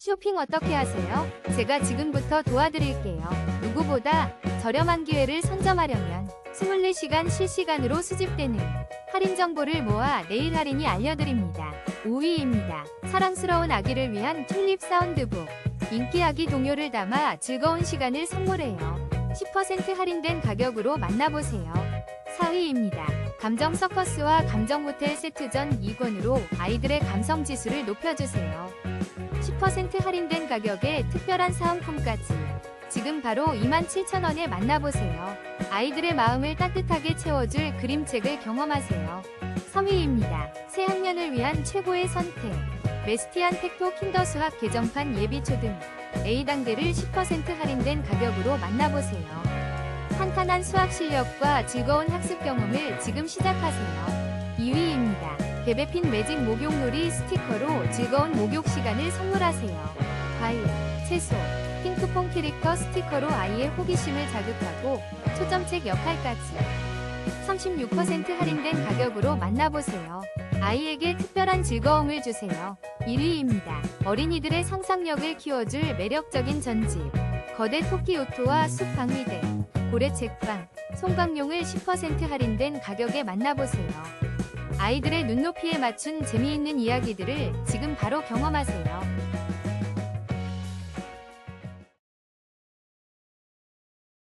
쇼핑 어떻게 하세요? 제가 지금부터 도와드릴게요. 누구보다 저렴한 기회를 선점하려면 24시간 실시간으로 수집되는 할인 정보를 모아 내일 할인이 알려드립니다. 5위입니다. 사랑스러운 아기를 위한 튤립 사운드북. 인기 아기 동요를 담아 즐거운 시간을 선물해요. 10% 할인된 가격으로 만나보세요. 4위입니다. 감정 서커스와 감정 호텔 세트전 2권으로 아이들의 감성 지수를 높여주세요. 10% 할인된 가격에 특별한 사은품까지. 지금 바로 27,000원에 만나보세요. 아이들의 마음을 따뜻하게 채워줄 그림책을 경험하세요. 3위입니다. 새 학년을 위한 최고의 선택. 메스티안 텍토 킨더 수학 개정판 예비 초등 A단계를 10% 할인된 가격으로 만나보세요. 탄탄한 수학 실력과 즐거운 학습 경험을 지금 시작하세요. 2위입니다. 베베핀 매직 목욕놀이 스티커로 즐거운 목욕 시간을 선물하세요. 과일, 채소, 핑크퐁 캐릭터 스티커로 아이의 호기심을 자극하고 초점책 역할까지 36% 할인된 가격으로 만나보세요. 아이에게 특별한 즐거움을 주세요. 1위입니다. 어린이들의 상상력을 키워줄 매력적인 전집. 거대 토끼 요토와 숲 방위대, 고래 책방, 송강용을 10% 할인된 가격에 만나보세요. 아이들의 눈높이에 맞춘 재미있는 이야기들을 지금 바로 경험하세요.